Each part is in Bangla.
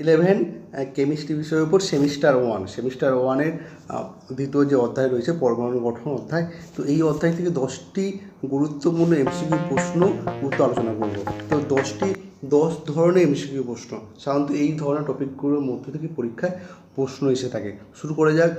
ইলেভেন কেমিস্ট্রি বিষয়ের উপর সেমিস্টার ওয়ান। সেমিস্টার ওয়ানের দ্বিতীয় যে অধ্যায় রয়েছে, পরমাণু গঠন অধ্যায়, তো এই অধ্যায় থেকে দশটি গুরুত্বপূর্ণ এমসিকিউ প্রশ্ন গুরুত্ব আলোচনা করব। তো দশটি, দশ ধরনের এমসিকিউ প্রশ্ন। সাধারণত এই ধরনের টপিকগুলোর মধ্যে থেকে পরীক্ষায় প্রশ্ন এসে থাকে। শুরু করে যাক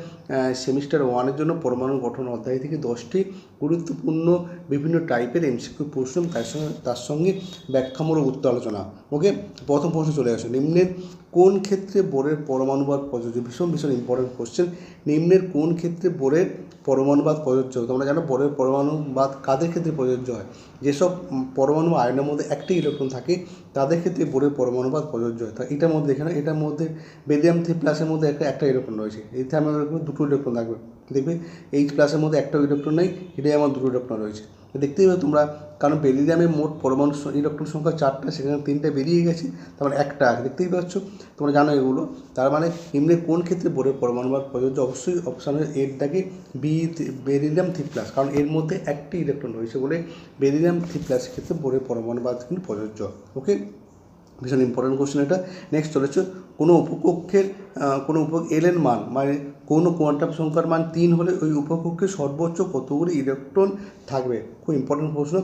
সেমিস্টার ওয়ানের জন্য পরমাণু গঠন অধ্যায় থেকে দশটি গুরুত্বপূর্ণ বিভিন্ন টাইপের এমসিকিউ প্রশ্ন, তার সঙ্গে তার সঙ্গে ব্যাখ্যামূলক উত্তর আলোচনা ওকে প্রথম প্রশ্ন চলে আসে, নিম্নের কোন ক্ষেত্রে বোরের পরমাণুবাদ প্রযোজ্য? ভীষণ ভীষণ ইম্পর্টেন্ট কোশ্চেন নিম্নের কোন ক্ষেত্রে বোরের পরমাণুবাদ প্রযোজ্য? তোমরা জানো বোরের পরমাণুবাদ কাদের ক্ষেত্রে প্রযোজ্য হয়? যেসব পরমাণু আয়নের মধ্যে একটি ইলেকট্রন থাকে, তাদের ক্ষেত্রে বোরের পরমাণুবাদ প্রযোজ্য হয়। তা এটার মধ্যে এখানে, এটার মধ্যে বেদিয়াম থ্রি প্লাসের মধ্যে একটা একটা ইলেকট্রন রয়েছে। এতে আমাদের দুটো ইলেকট্রন থাকবে। দেখবে এইচ প্লাসের মধ্যে একটা ইলেকট্রন নেই, এটাই আমার দুটো ইলেকট্রন রয়েছে। দেখতেই পাবে তোমরা, কারণ বেরিলিয়ামের মোট পরমাণু ইলেকট্রন সংখ্যা চারটা, সেখানে তিনটে বেরিয়ে গেছে তার মানে একটা দেখতেই পাচ্ছ? তোমরা জানো এগুলো। তার মানে নিম্নে কোন ক্ষেত্রে বোরের পরমাণুবাদ প্রযোজ্য? অবশ্যই অপশানের এর দাগে বি বেরিলিয়াম থ্রি প্লাস কারণ এর মধ্যে একটি ইলেকট্রন রয়েছে বলে বেরিলিয়াম থ্রি প্লাসের ক্ষেত্রে বোরের পরমাণুবাদ কিন্তু প্রযোজ্য। ওকে ভীষণ ইম্পর্টেন্ট কোশ্চেন এটা। নেক্সট চলেছে কোনো উপকক্ষের কোনো উপ এলেন মান মানে কোনো কোয়ান্টাম সংখ্যার মান তিন হলে ওই উপকক্ষে সর্বোচ্চ কতগুলি ইলেকট্রন থাকবে? খুব ইম্পর্টেন্ট প্রশ্ন।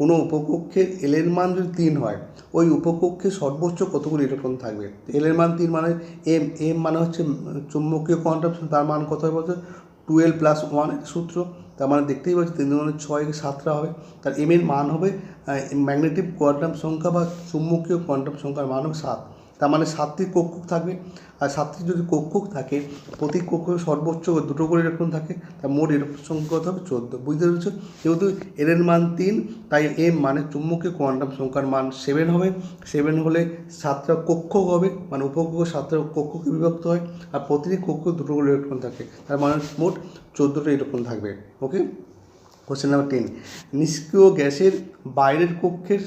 কোনো উপকক্ষের এলের মান যদি তিন হয়, ওই উপকক্ষে সর্বোচ্চ কতগুলি ইলেকট্রন থাকবে? এলের মান তিন মানে এম এম মানে হচ্ছে চুম্বকীয় কোয়ান্টাম তার মান কত হবে বলতে? টুয়েলভ প্লাস ওয়ানের সূত্র। তার মানে দেখতেই পাচ্ছি তিন ধরনের ছয় সাতটা হবে। তার এম এর মান হবে ম্যাগনেটিক কোয়ান্টাম সংখ্যা বা চুম্বকীয় কোয়ান্টাম সংখ্যার মান হবে সাত। তার মানে সাতটি কক্ষক থাকবে। আর সাতটি যদি কক্ষক থাকে, প্রতি কক্ষে সর্বোচ্চ দুটো করে ইলেকট্রন থাকে, তার মোট ইলেকট্রন সংখ্যা কত হবে? চোদ্দ। বুঝতে পেরেছ? যেহেতু এর এর মান তিন, তাই এম মানে চুম্বকীয় কোয়ান্টাম সংখ্যার মান সেভেন হবে। সেভেন হলে সাতটা কক্ষক হবে মানে উপকক্ষ সাতটা কক্ষকে বিভক্ত হয়। আর প্রতিটি কক্ষ দুটো করে ইলেকট্রন থাকে, তার মানে মোট চোদ্দোটা ইলেকট্রন থাকবে। ওকে? কোশ্চেন নাম্বার টেন নিষ্ক্রিয় গ্যাসের বাইরের কক্ষের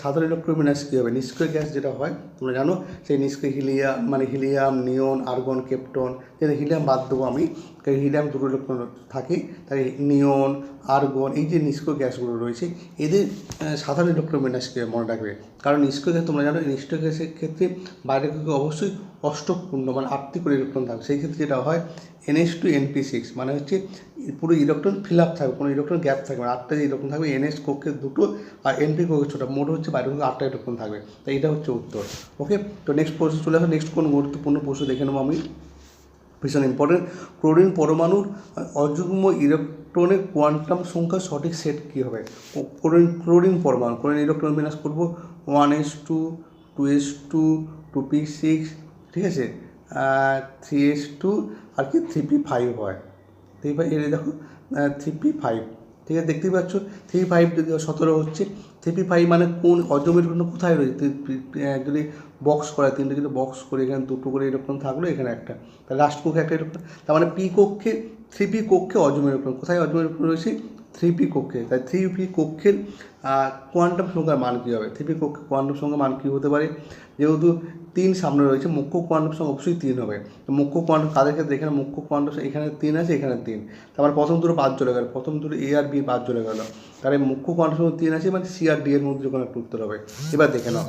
সাধারণ ইলেকট্রন বিন্যাস কী হবে? নিষ্ক্রিয় গ্যাস যেটা হয়, তোমরা জানো, সেই নিষ্ক্রিয় হিলিয়াম মানে হিলিয়াম, নিয়ন, আর্গন, কেপটন, যেটা হিলিয়াম বাদ দেবো আমি। হিলিয়াম দুটো ইলেকট্রন থাকে, তাই নিয়ন আর্গন এই যে নিষ্ক্রিয় গ্যাসগুলো রয়েছে, এদের সাধারণ ইলেকট্রন বিন্যাস কী মনে রাখবে। কারণ নিষ্ক্রিয় গ্যাস তোমরা জানো নিষ্ক্রিয় গ্যাসের ক্ষেত্রে কক্ষে অবশ্যই অষ্টপূর্ণ মানে আটটি করে ইলেকট্রন থাকবে। সেই ক্ষেত্রে যেটা হয় এনএস টু এনপি সিক্স মানে হচ্ছে পুরো ইলেকট্রন ফিল আপ থাকবে, কোনো ইলেকট্রন গ্যাপ থাকবে আটটা যে ইলেকট্রন থাকবে এনএস কক্ষে দুটো আর এনপি কক্ষে ছোটো। মোট হচ্ছে বাইরে আটটা ইলেকট্রন থাকবে। তাই এটা হচ্ছে উত্তর। ওকে তো নেক্সট প্রশ্ন চলে আসে নেক্সট কোন গুরুত্বপূর্ণ প্রশ্ন দেখে নেব আমি? ভীষণ ইম্পর্টেন্ট ক্লোরিন পরমাণুর অযুগ্ম ইলেকট্রনের কোয়ান্টাম সংখ্যা সঠিক সেট কী হবে? ক্লোরিন ক্লোরিন পরমাণু, ক্লোরিন ইলেকট্রন বিন্যাস করব। One s two two s two two p six ঠিক আছে? থ্রি এস টু আর কি থ্রি পি ফাইভ হয়। থ্রি ফাইভ এর দেখো থ্রি পি ফাইভ ঠিক আছে? দেখতেই পাচ্ছ? থ্রি ফাইভ যদি সতেরো হচ্ছে থ্রি পি ফাইভ মানে কোন অজমের জন্য কোথায় রয়েছে? যদি বক্স করা তিনটে যদি বক্স করে, এখানে দুটো করে এরকম থাকল, এখানে একটা। তাহলে লাস্ট কক্ষে একটা এরকম তার মানে পি কক্ষে থ্রি পি কক্ষে অজমের উপর কোথায় অজমের উপর রয়েছে? থ্রি পি কক্ষে। তাই থ্রি পি কক্ষের কোয়ান্টাম সংখ্যার মান কী হবে? থ্রি পি কক্ষে কোয়ান্টাম সংখ্যার মান কী হতে পারে? যেহেতু তিন সামনে রয়েছে, মুখ্য কোয়ান্টাম সংখ্যা অবশ্যই তিন হবে। মুখ্য কোয়ান্টাম কাদের ক্ষেত্রে? এখানে মুখ্য কোয়ান্টাম এখানে তিন আছে, এখানে তিন। তারপর প্রথম দুটো বাদ চলে গেল। প্রথম দুটো এ আর বি বাদ চলে গেল। তাহলে মুখ্য কোয়ান্টাম সংখ্যা তিন আছে মানে সি আর ডি এর মধ্যে কোনো একটা উত্তর হবে। এবার দেখে নাও।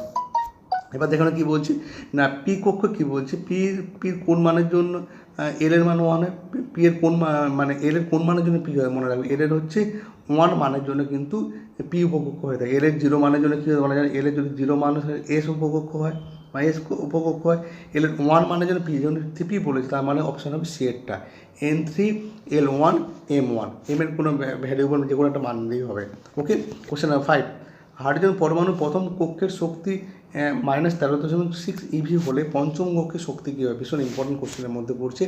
এবার দেখো না কী বলছে? না পি কক্ষ কী বলছে? পি পির কোন মানের জন্য? এল এর মান ওয়ান পি এর কোন মানে এল এর কোন মানের জন্য পি হয় মনে রাখবে? এল এর হচ্ছে ওয়ান মানের জন্য কিন্তু পি উপকক্ষ হয়ে থাকে। এল এর জিরো মানের জন্য কী হয় বলা এল এর যদি জিরো মান এস উপকক্ষ হয় বা এস উপকক্ষ হয় এল এর ওয়ান মানের জন্য পি যেমন থ্রি বলেছে, তার মানে অপশান হবে C এরটা N three L one M one M এর কোনো ভ্যারিয়েবল যে কোনো একটা মান দিয়েই হবে। Okay question number five hydrogen পরমাণু প্রথম কক্ষের শক্তি মাইনাস তেরো দশমিক সিক্স ইভি হলে পঞ্চম কক্ষের শক্তি কী হবে? ভীষণ ইম্পর্টেন্ট কোশ্চেনের মধ্যে পড়ছে।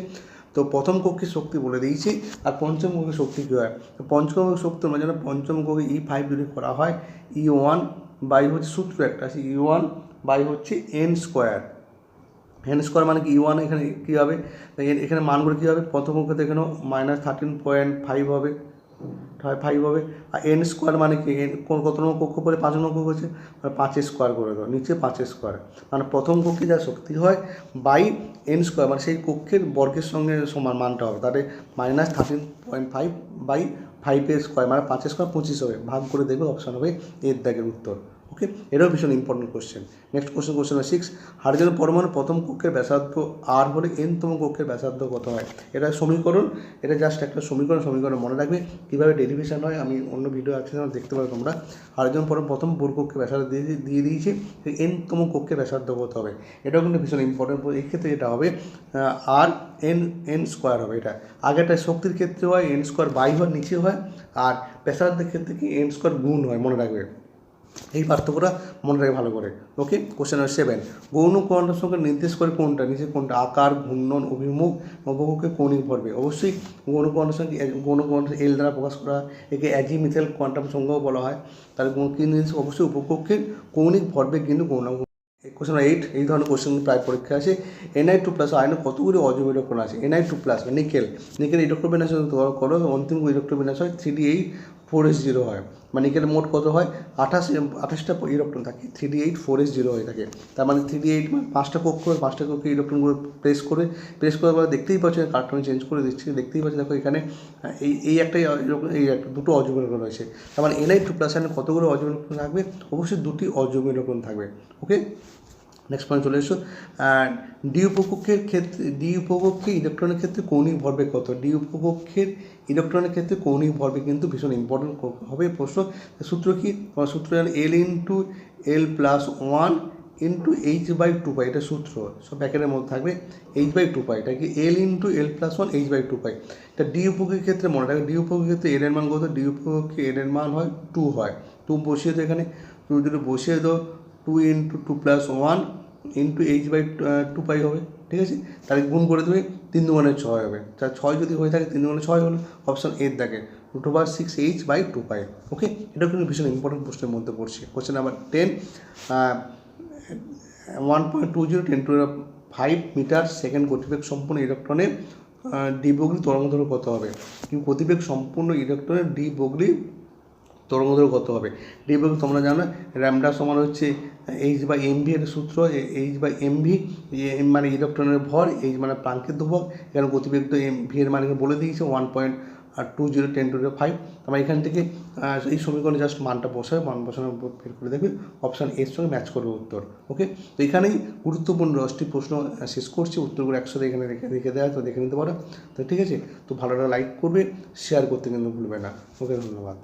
তো প্রথম কক্ষের শক্তি বলে দিয়েছি, আর পঞ্চম কক্ষের শক্তি কী হয়? তো পঞ্চম কক্ষের শক্তি আমরা জানো পঞ্চম কক্ষে ই ফাইভ যদি করা হয়। ই ওয়ান বাই হচ্ছে সূত্র একটা আছে ই ওয়ান বাই হচ্ছে এন স্কোয়ার এন স্কোয়ার মানে কি? ই ওয়ান এখানে কী হবে? এখানে মানগুলো কী হবে? প্রথম কক্ষে এখানেও মাইনাস থার্টিন পয়েন্ট ফাইভ হবে। ফাইভ হবে। আর এন স্কোয়ার মানে কি? এন কোন কত নম্বর কক্ষ পরে পাঁচ নম্বর কক্ষ হচ্ছে মানে পাঁচে স্কোয়ার করে দাও, নিচে পাঁচে স্কোয়ার মানে প্রথম কক্ষে যা শক্তি হয় বাই এন স্কোয়ার মানে সেই কক্ষের বর্গের সঙ্গে সমান মানটা হবে। তাহলে minus thirteen point five by ফাইভের স্কোয়ার মানে পাঁচের স্কোয়ার পঁচিশ হবে। ভাগ করে দেখবে অপশান হবে এর দাগের উত্তর। ওকে এটাও ভীষণ important question next question question six hydrogen পরমাণু প্রথম কক্ষের ব্যাসার্ধ আর হলে এনতম কক্ষের ব্যাসার্ধ কত হয়? এটা সমীকরণ। এটা জাস্ট একটা সমীকরণ সমীকরণ মনে রাখবে কীভাবে ডেরিভেশন হয়। আমি অন্য ভিডিও আছে দেখতে পারো তোমরা। হাইড্রোজেন পরম, প্রথম বোর কক্ষের ব্যাসার্ধ দিয়ে দিয়ে দিয়েছে এনতম কক্ষের ব্যাসার্ধ কত হবে? এটাও কিন্তু ভীষণ ইম্পর্টেন্ট এই ক্ষেত্রে এটা হবে আর এন এন স্কোয়ার হবে এটা। আগেরটা শক্তির ক্ষেত্রে হয় এন স্কোয়ার বাই হয় নিচে হয়, আর ব্যাসার্ধের ক্ষেত্রে কি এন স্কোয়ার গুণ হয়, মনে রাখবে। এই পার্থক্যটা মনে রাখবে ভালো করে। ওকে কোশ্চেন নাম্বার সেভেন গৌণ কোয়ান্টাম সংখ্যা নির্দেশ করে কোনটা? নিচে কোনটা? আকার, ঘূর্ণন, অভিমুখ অবমুখে কৌণিক ভরবে অবশ্যই গৌণ কোয়ান্টাম সংখ্যা গৌণ কোয়ান্টাম এল দ্বারা প্রকাশ করা হয়। একে অ্যাজিমিথেল কোয়ান্টাম সংখ্যাও বলা হয়। তাহলে নির্দেশ? অবশ্যই উপকক্ষের কৌণিক ভরবে কিন্তু গৌণ কোশ্চেন এইট এই ধরনের কোশ্চেন প্রায় পরীক্ষা আছে এনআই টু প্লাস আয়নে কতগুলি অজৈব ইলেকট্রন আছে? NI two plus nickel. Nickel electron বিন্যাস করো, অন্তিম ইলেকট্রন বিন্যাস হয় three D eight four S zero হয়। মানে নিকেলের মোট কত হয়? আঠাশ, আঠাশটা ইলেকট্রন থাকে। Three D eight four S zero হয়ে থাকে। তার মানে থ্রি ডি এইট মানে পাঁচটা কক্ষ পাঁচটা কক্ষে ইলেকট্রনগুলো প্রেস করে প্রেস করার পরে দেখতেই পাচ্ছ কার্টন চেঞ্জ করে দিচ্ছি। দেখতেই পাচ্ছি, দেখো এখানে এই এই একটাই এই একটা দুটো অজৈব ইলেকট্রন রয়েছে। তার মানে এনআই টু প্লাস কতগুলো অজৈব ইলেকট্রন থাকবে? অবশ্যই দুটি অজৈব ইলেকট্রন থাকবে। ওকে নেক্সট পয়েন্ট চলে এসো। ডি উপকক্ষের ক্ষেত্রে ডি উপকক্ষে ইলেকট্রনের ক্ষেত্রে কৌণিক ভরবেগ কত? ডি উপকক্ষের ইলেকট্রনের ক্ষেত্রে কৌণিক ভরবেগ কিন্তু ভীষণ ইম্পর্টেন্ট হবে প্রশ্ন। সূত্র কি? তোমার সূত্র L into L plus one into H by two pi এটা সূত্র। সব প্যাকেটের মধ্যে থাকবে এইচ বাই টু পাই এটা কি L into L plus one H by two pi এটা ডি উপকক্ষের ক্ষেত্রে মনে রাখবে ডি উপকক্ষের ক্ষেত্রে এল এর মান কত? ডি উপকক্ষে এল এর মান হয় টু হয়। টু বসিয়ে তো এখানে। তুমি যদি বসিয়ে দাও two into two plus one into H by two pi হবে, ঠিক আছে? তাহলে গুণ করে দেবে তিন দুগুণে ছয় হবে। তা ছয় যদি হয়ে থাকে, তিন দুগুণে ছয় হলো অপশান এর দেখে। Root over six H by two pi okay এটা কিন্তু ভীষণ ইম্পর্টেন্ট প্রশ্নের মধ্যে পড়ছে। Question number ten one point two zero ten two five meter second গতিবেগ সম্পূর্ণ ইলেকট্রনের ডি বগলি তরঙ্গ কত হবে? কিন্তু গতিবেগ সম্পূর্ণ ইলেকট্রনের ডি বগলি তরঙ্গ দৈর্ঘ্য কত হবে? ডি তোমরা জানো র্যামডা সমান হচ্ছে এইচ বাই এম ভি এর সূত্র এইচ বাই এম ভি মানে ইলেকট্রনের ভর এইচ মানে প্রাঙ্কিত ধ্রুবক, এখানে গতিবেগ তো এম ভি এর মানে বলে দিয়েছে ওয়ান পয়েন্ট আর two zero ten two five তোমরা এখান থেকে এই সমীকরণে জাস্ট মানটা বসাবে মান বসানোর বের করে দেখবে অপশান এর সঙ্গে ম্যাচ করবে উত্তর ওকে তো এখানেই গুরুত্বপূর্ণ দশটি প্রশ্ন শেষ করছি, উত্তরগুলো একসাথে এখানে রেখে রেখে দেওয়া তো দেখে নিতে পারো। তো ঠিক আছে, তো ভালোটা লাইক করবে শেয়ার করতে কিন্তু ভুলবে না। ওকে, ধন্যবাদ।